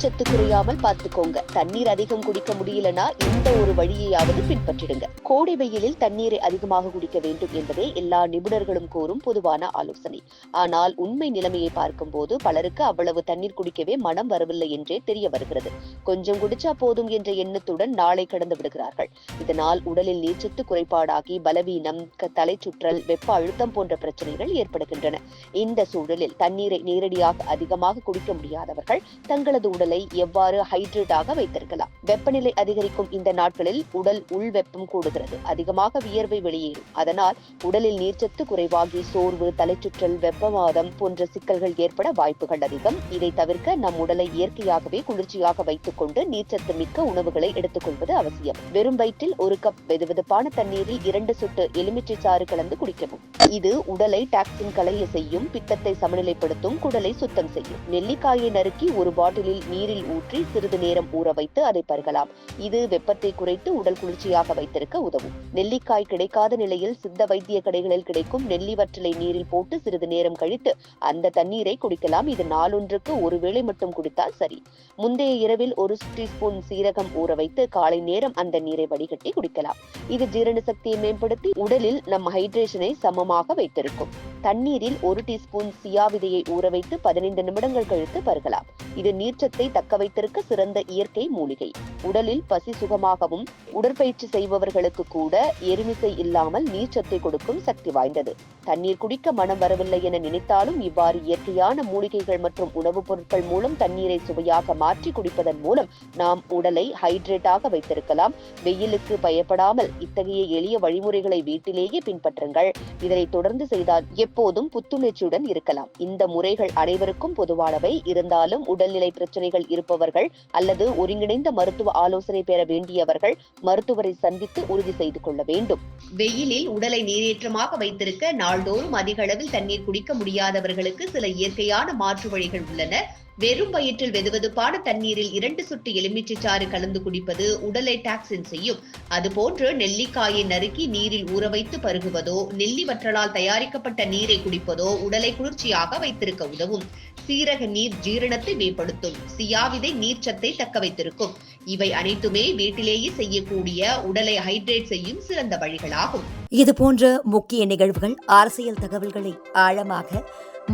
நீர்ச்சத்து குறையாமல் பார்த்துக்கோங்க. தண்ணீர் அதிகம் குடிக்க முடியலனா இந்த ஒரு வழியையாவது பின்பற்றிடுங்க. கோடை வெயிலில் தண்ணீரை அதிகமாக குடிக்க வேண்டும் என்பதே எல்லா நிபுணர்களும் கூறும் பொதுவான ஆலோசனை. ஆனால் உண்மை நிலைமையை பார்க்கும்போது பலருக்கு அவ்வளவு தண்ணீர் குடிக்கவே மனம் வரவில்லை என்றே தெரிய வருகிறது. கொஞ்சம் குடிச்சா போதும் என்ற எண்ணத்துடன் நாளை கடந்து விடுகிறார்கள். இதனால் உடலில் நீர்ச்சத்து குறைபாடாகி பலவீனம் தலை சுற்றல் வெப்ப அழுத்தம் போன்ற பிரச்சனைகள் ஏற்படுகின்றன. இந்த சூழலில் தண்ணீரை நேரடியாக அதிகமாக குடிக்க முடியாதவர்கள் தங்களது உடல் உடலை எவ்வாறு ஹைட்ரேட்டாக வைத்திருக்கலாம்? வெப்பநிலை அதிகரிக்கும் இந்த நாட்களில் உடல் உள் வெப்பம் கூடுகிறது. அதிகமாக வியர்வை வெளியேறும். அதனால் உடலில் நீர்ச்சத்து குறைவாகி சோர்வு தலைச்சுற்றல் வெப்பவாதம் போன்ற சிக்கல்கள் ஏற்பட வாய்ப்புகள் அதிகம். இதை தவிர்க்க நம் உடலை இயற்கையாகவே குளிர்ச்சியாக வைத்துக் கொண்டு நீர்ச்சத்து மிக்க உணவுகளை எடுத்துக்கொள்வது அவசியம். வெறும் வயிற்றில் ஒரு கப் வெதுவெதுப்பான தண்ணீரில் இரண்டு சொட்டு எலுமிச்சை சாறு கலந்து குடிக்கவும். இது உடலை டாக்ஸின் களைய செய்யும் பித்தத்தை சமநிலைப்படுத்தும் குடலை சுத்தம் செய்யும். நெல்லிக்காயை நறுக்கி ஒரு பாட்டிலில் நீர் நீரில் ஊற்றி சிறிது நேரம் ஊற வைத்து அதை பருகலாம். இது வெப்பத்தை குறைத்து உடல் குளிர்ச்சியாக வைத்திருக்க உதவும். நெல்லிக்காய் கிடைக்காத நிலையில் சித்த வைத்திய கடைகளில் கிடைக்கும் நெல்லி வற்றலை நீரில் போட்டு சிறிது நேரம் கழித்து அந்த தண்ணீரை குடிக்கலாம். இது நாளொன்றுக்கு ஒரு வேளை மட்டும் குடித்தால் சரி. முந்தைய இரவில் ஒரு டீஸ்பூன் சீரகம் ஊற வைத்து காலை நேரம் அந்த நீரை வடிகட்டி குடிக்கலாம். இது ஜீரண சக்தியை மேம்படுத்தி உடலில் நம் ஹைட்ரேஷனை சமமாக வைத்திருக்கும். தண்ணீரில் ஒரு டீஸ்பூன் சியா விதையை ஊற வைத்து பதினைந்து நிமிடங்கள் கழித்து பருகலாம். இது நீர்ச்சத்தை தக்க வைத்திருக்க சிறந்த இயற்கை மூலிகை. உடலில் பசி சுகமாகவும் உடற்பயிற்சி செய்பவர்களுக்கு கூட எருமிசை இல்லாமல் நீர்ச்சத்தை கொடுக்கும் சக்தி வாய்ந்தது. தண்ணீர் குடிக்க மனம் வரவில்லை என நினைத்தாலும் இவ்வாறு இயற்கையான மூலிகைகள் மற்றும் உணவுப் பொருட்கள் மூலம் தண்ணீரை சுவையாக மாற்றி குடிப்பதன் மூலம் நாம் உடலை ஹைட்ரேட்டாக வைத்திருக்கலாம். வெயிலுக்கு பயப்படாமல் இத்தகைய எளிய வழிமுறைகளை வீட்டிலேயே பின்பற்றுங்கள். இதனை தொடர்ந்து செய்தால் எப்போதும் புத்துணர்ச்சியுடன் இருக்கலாம். இந்த முறைகள் அனைவருக்கும் பொதுவானவை. இருந்தாலும் உடல்நிலை பிரச்சனைகள் இருப்பவர்கள் அல்லது ஒருங்கிணைந்த மருத்துவ ஆலோசனை பெற வேண்டியவர்கள் மருத்துவரை சந்தித்து உறுதி செய்து கொள்ள வேண்டும். வெயிலில் உடலை நீரேற்றமாக வைத்திருக்க நாள்தோறும் அதிக அளவில் தண்ணீர் குடிக்க முடியாதவர்களுக்கு சில இயற்கையான மாற்று வழிகள் உள்ளன. வெறும் வயிற்றில் வெதுவெதுப்பான தண்ணீரில் இரண்டு சொட்டு எலுமிச்சை சாறு கலந்து குடிப்பது உடலை டாக்ஸின் செய்யும். அதுபோன்று நெல்லிக்காயை நறுக்கி நீரில் ஊற வைத்து பருகுவதோ நெல்லி வற்றலால் தயாரிக்கப்பட்ட நீரை குடிப்பதோ உடலை குளிர்ச்சியாக வைத்திருக்க உதவும். சீரக நீர் ஜீரணத்தை மேம்படுத்தும். சியாவிதை நீர்ச்சத்தை தக்க வைத்திருக்கும். இவை அனைத்துமே வீட்டிலேயே செய்யக்கூடிய உடலை ஹைட்ரேட் செய்யும் சிறந்த வழிகளாகும். இது போன்ற முக்கிய நிகழ்வுகள் அரசியல் தகவல்களை ஆழமாக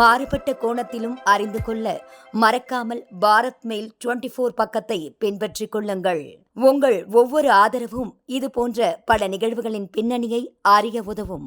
மாறுபட்ட கோணத்திலும் அறிந்து கொள்ள மறக்காமல் பாரத் மெயில் 24 ஃபோர் பக்கத்தை பின்பற்றிக் கொள்ளுங்கள். உங்கள் ஒவ்வொரு ஆதரவும் இது போன்ற பல நிகழ்வுகளின் பின்னணியை அறிய உதவும்.